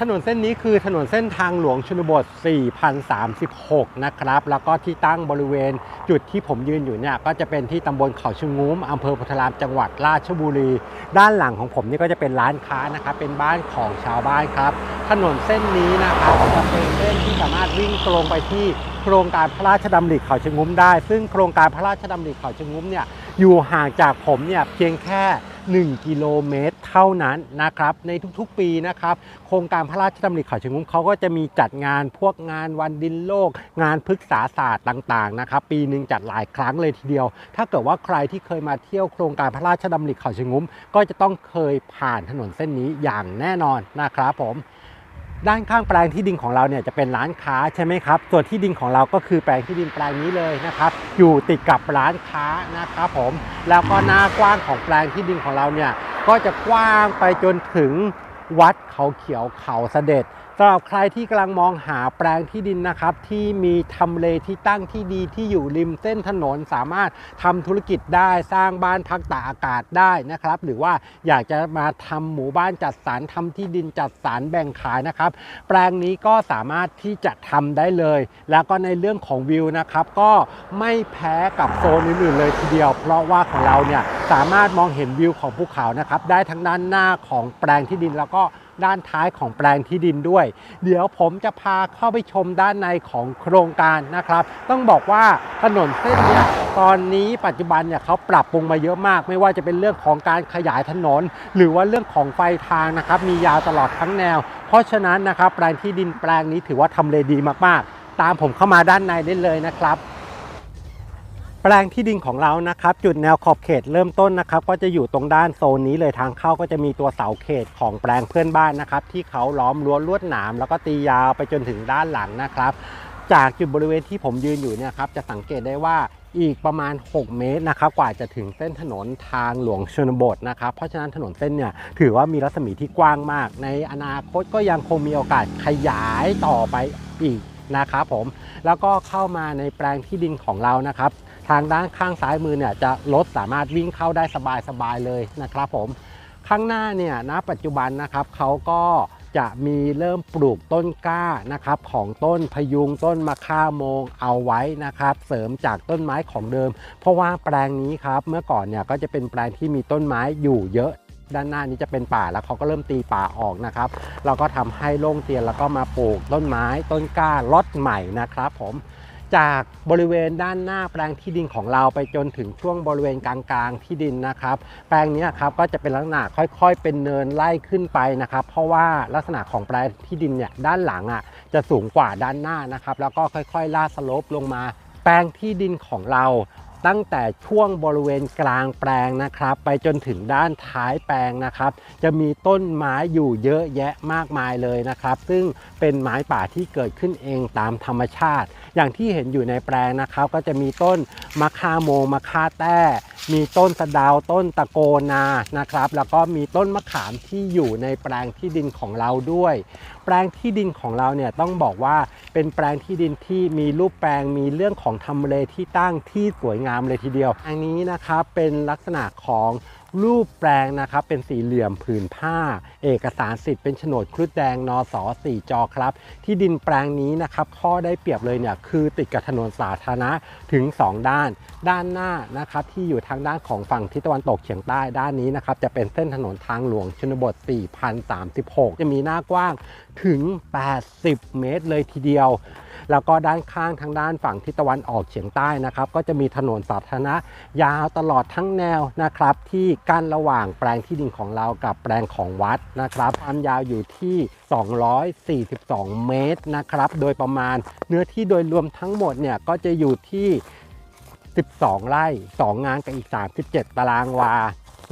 ถนนเส้นนี้คือถนนเส้นทางหลวงชนบท 4036 นะครับ แล้วก็ที่ตั้งบริเวณจุดที่ผมยืนอยู่เนี่ย ก็จะเป็นที่ตำบลเขาชะงุ้มอำเภอโพธารามจังหวัดราชบุรี ด้านหลังของผมนี่ก็จะเป็นร้านค้านะครับ เป็นบ้านของชาวบ้านครับ ถนนเส้นนี้นะครับจะเป็นเส้นที่สามารถวิ่งตรงไปที่โครงการพระราชดำริเขาชะงุ้มได้ ซึ่งโครงการพระราชดำริเขาชะงุ้มเนี่ย อยู่ห่างจากผมเนี่ยเพียงแค่ 1 กิโลเมตร เท่านั้นนะครับ ในทุกๆปีนะครับ โครงการพระราชดำริเขาชะงุ้มเขาก็จะมีจัดงานพวกงานวันดินโลก งานพฤกษาศาสตร์ต่างๆนะครับ ปีหนึ่งจัดหลายครั้งเลยทีเดียว ถ้าเกิดว่าใครที่เคยมาเที่ยวโครงการพระราชดำริเขาชะงุ้มก็จะต้องเคยผ่านถนนเส้นนี้อย่างแน่นอนนะครับผม ด้านข้างแปลงที่ดินของเราเนี่ยจะเป็นร้านค้าใช่ไหมครับ ส่วนที่ดินของเราก็คือแปลงที่ดินแปลงนี้เลยนะครับ อยู่ติดกับร้านค้านะครับผม แล้วก็หน้ากว้างของแปลงที่ดินของเราเนี่ยก็จะกว้างไปจนถึงวัดเขาเขียวเขาเสด็จ สำหรับใครที่กำลังมองหาแปลงที่ดินนะครับ ที่มีทำเลที่ตั้งที่ดีที่อยู่ริมเส้นถนน สามารถทำธุรกิจได้สร้างบ้านพักตากอากาศได้นะครับ หรือว่าอยากจะมาทำหมู่บ้านจัดสรรทำที่ดินจัดสรรแบ่งขายนะครับ แปลงนี้ก็สามารถที่จะทำได้เลย แล้วก็ในเรื่องของวิวนะครับ ก็ไม่แพ้กับโซนอื่นๆเลยทีเดียว เพราะว่าของเราเนี่ยสามารถมองเห็นวิวของภูเขานะครับ ได้ทั้งด้านหน้าของแปลงที่ดินแล้วก็ ด้านท้ายของแปลงที่ดินด้วย เดี๋ยวผมจะพาเข้าไปชมด้านในของโครงการนะครับ ต้องบอกว่าถนนเส้นนี้ตอนนี้ปัจจุบันเนี่ยเขาปรับปรุงมาเยอะมาก ไม่ว่าจะเป็นเรื่องของการขยายถนน หรือว่าเรื่องของไฟทางนะครับ มียาวตลอดทั้งแนว เพราะฉะนั้นนะครับแปลงที่ดินแปลงนี้ถือว่าทำเลดีมากๆ ตามผมเข้ามาด้านในได้เลยนะครับ แปลงที่ดินของเรานะครับ จุดแนวขอบเขตเริ่มต้นนะครับ ก็จะอยู่ตรงด้านโซนนี้เลยทางเข้าก็จะมีตัวเสาเขตของแปลงเพื่อนบ้านนะครับ ที่เขาล้อมรั้วลวดหนาม แล้วก็ตียาวไปจนถึงด้านหลังนะครับ จากจุดบริเวณที่ผมยืนอยู่เนี่ยครับจะสังเกตได้ว่าอีกประมาณ 6 เมตรนะครับกว่าจะถึงเส้นถนนทางหลวงชนบทนะครับ เพราะฉะนั้นถนนเส้นเนี่ยถือว่ามีรัศมีที่กว้างมาก ในอนาคตก็ยังคงมีโอกาสขยายต่อไปอีกนะครับผมแล้วก็เข้ามาในแปลงที่ดินของเรานะครับ ทางด้านข้างซ้ายมือเนี่ยจะรถสามารถวิ่งเข้าได้สบายๆเลยนะครับผมข้างหน้าเนี่ยณปัจจุบันนะครับเขาก็จะมีเริ่มปลูกต้นกล้านะครับของต้นพยุงต้นมะข่าโมงเอาไว้นะครับ เสริมจากต้นไม้ของเดิม เพราะว่าแปลงนี้ครับเมื่อก่อนเนี่ยก็จะเป็นแปลงที่มีต้นไม้อยู่เยอะ ด้านหน้านี้จะเป็นป่าแล้วเขาก็เริ่มตีป่าออกนะครับ เราก็ทำให้โล่งเตียนแล้วก็มาปลูกต้นไม้ต้นกล้าล็อตใหม่นะครับ ผม จากบริเวณด้านหน้าแปลงที่ดินของเราไปจนถึงช่วงบริเวณกลางๆที่ดินนะครับ แปลงนี้ครับก็จะเป็นลักษณะค่อยๆ เป็นเนินไล่ขึ้นไปนะครับ เพราะว่าลักษณะของแปลงที่ดินเนี่ยด้านหลังอะจะสูงกว่าด้านหน้านะครับ แล้วก็ค่อยๆลาดสโลปลงมา แปลงที่ดินของเรา ตั้งแต่ช่วงบริเวณกลางแปลงนะครับ ไปจนถึงด้านท้ายแปลงนะครับ จะมีต้นไม้อยู่เยอะแยะมากมายเลยนะครับ ซึ่งเป็นไม้ป่าที่เกิดขึ้นเองตามธรรมชาติ อย่างที่เห็นอยู่ในแปลงนะครับ ก็จะมีต้นมะค่าโมมะค่าแต้ มีต้นสะดาวต้นตะโกนานะครับ แล้วก็มีต้นมะขามที่อยู่ในแปลงที่ดินของเราด้วย แปลงที่ดินของเราเนี่ยต้องบอกว่าเป็นแปลงที่ดินที่มีรูปแปลงมีเรื่องของทำเลที่ตั้งที่สวยงามเลยทีเดียวอันนี้นะครับเป็นลักษณะของ รูปแปลงนะครับเป็นสี่เหลี่ยมผืนผ้า เอกสารสิทธิ์เป็นโฉนดครุฑแดงนอสอสี่จอครับ ที่ดินแปลงนี้นะครับข้อได้เปรียบเลยเนี่ยคือติดกับถนนสาธารณะถึง 2 ด้าน ด้านหน้านะครับที่อยู่ทางด้านของฝั่งทิศตะวันตกเฉียงใต้ด้านนี้นะครับจะเป็นเส้นถนนทางหลวงชนบท 4036 จะมีหน้ากว้างถึง 80 เมตรเลยทีเดียว แล้วก็ด้านข้างทางด้านฝั่งทิศตะวันออกเฉียงใต้นะครับก็จะมีถนนสาธารณะยาวตลอดทั้งแนวนะครับที่กั้นระหว่างแปลงที่ดินของเรากับแปลงของวัดนะครับ ความยาวอยู่ที่ 242 เมตรนะครับ โดยประมาณเนื้อที่โดยรวมทั้งหมดเนี่ยก็จะอยู่ที่ 12 ไร่ 2 งานกับอีก 37 ตารางวา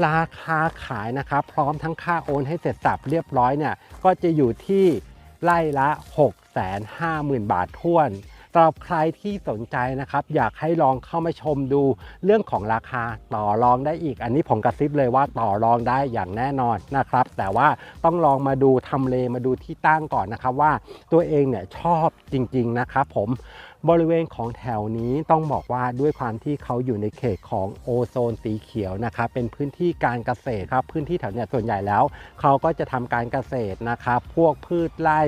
ราคาขายนะครับ พร้อมทั้งค่าโอนให้เสร็จสับเรียบร้อยเนี่ยก็จะอยู่ที่ไร่ละ 650,000 บาทท้วน สำหรับใครที่สนใจนะครับ อยากให้ลองเข้ามาชมดูเรื่องของราคาต่อรองได้อีก อันนี้ผมกระซิบเลยว่าต่อรองได้อย่างแน่นอนนะครับ แต่ว่าต้องลองมาดูทำเลมาดูที่ตั้งก่อนนะครับว่าตัวเองเนี่ยชอบจริง ๆ นะครับผมบริเวณของแถวนี้ต้องบอกว่าด้วยความที่เขาอยู่ในเขตของโอโซนสีเขียวนะครับเป็นพื้นที่การเกษตรครับพื้นที่แถวเนี้ยส่วนใหญ่แล้ว เขาก็จะทำการเกษตรนะครับพวกพืชไร่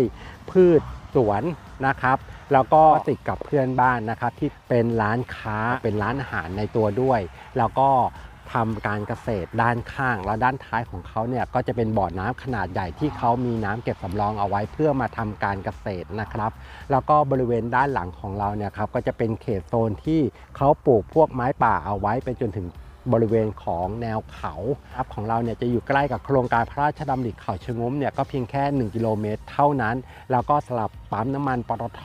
พืช สวนนะครับแล้วก็ติดกับเพื่อนบ้านนะครับที่เป็นร้านค้าเป็นร้านอาหารในตัวด้วย แล้วก็ทำการเกษตรด้านข้างแล้วด้านท้ายของเขาเนี่ยก็จะเป็นบ่อน้ำขนาดใหญ่ที่เขามีน้ำเก็บสำรองเอาไว้เพื่อมาทำการเกษตรนะครับ แล้วก็บริเวณด้านหลังของเราเนี่ยครับก็จะเป็นเขตโซนที่เขาปลูกพวกไม้ป่าเอาไว้ไปจนถึง บริเวณของแนวเขาครับของเราเนี่ยจะอยู่ใกล้กับโครงการพระราชดำริเขาชะงมเนี่ยก็เพียงแค่ 1 กิโลเมตร เท่านั้น แล้วก็สลับปั๊มน้ำมันปตท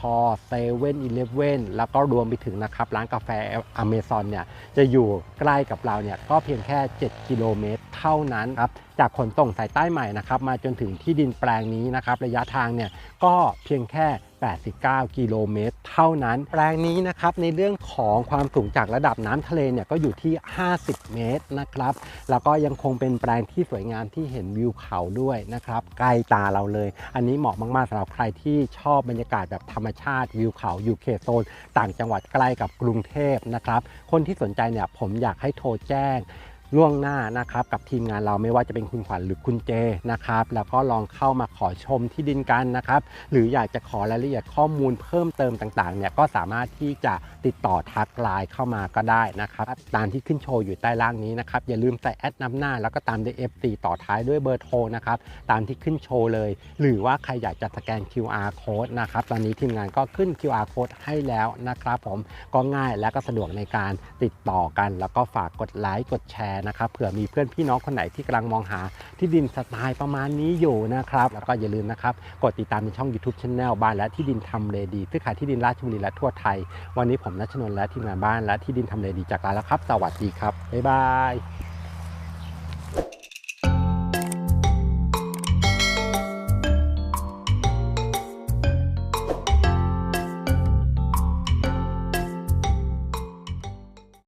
เซเว่นอีเลฟเว่นแล้วก็รวมไปถึงนะครับร้านกาแฟอเมซอนเนี่ยจะอยู่ใกล้กับเราเนี่ยก็เพียงแค่ 7 กิโลเมตร เท่านั้นครับจากขนส่งสายใต้ใหม่นะครับมาจนถึงที่ดินแปลงนี้นะครับระยะทางเนี่ยก็เพียงแค่ 89 กิโลเมตร เท่านั้น แปลงนี้นะครับในเรื่องของความสูงจากระดับน้ำทะเลเนี่ยก็อยู่ที่ 50 เมตรนะครับแล้วก็ยังคงเป็นแปลงที่สวยงามที่เห็นวิวเขาด้วยนะครับใกล้ตาเราเลย อันนี้เหมาะมากๆสำหรับใครที่ชอบบรรยากาศแบบธรรมชาติวิวเขาอยู่เขตโซนต่างจังหวัดใกล้กับกรุงเทพนะครับคนที่สนใจเนี่ยผมอยากให้โทรแจ้ง ล่วงหน้านะครับกับทีมงานเราไม่ว่าจะเป็นคุณขวัญหรือคุณเจนะครับแล้วก็ลองเข้ามาขอชมที่ดินกันนะครับหรืออยากจะขอรายละเอียดข้อมูลเพิ่มเติมต่างๆเนี่ยก็สามารถที่จะติดต่อทักไลน์เข้ามาก็ได้นะครับตามที่ขึ้นโชว์อยู่ใต้ล่างนี้นะครับอย่าลืมใส่แอดนำหน้า แล้วก็ตามด้วย F4 ต่อท้ายด้วยเบอร์โทรนะครับตามที่ขึ้นโชว์เลย หรือว่าใครอยากจะสแกน QR code นะครับตอนนี้ทีมงานก็ขึ้น QR code ให้แล้วนะครับผมก็ง่ายและก็สะดวกในการติดต่อกัน แล้วก็ฝากกดไลค์กดแชร์นะครับเผื่อมีเพื่อนพี่น้องคนไหนที่กำลังมองหาที่ดินสไตล์ประมาณนี้อยู่นะครับ แล้วก็อย่าลืมนะครับ กดติดตามในช่อง YouTube c h anel บ้านและที่ดินทำเลดีซื้อขายที่ดินราชบุรีและทั่วไทย วันนี้ผมนัชนนท์และทีมงานบ้านและที่ดินทำเลดีจากลาแล้วครับ สวัสดีครับบ๊ายบาย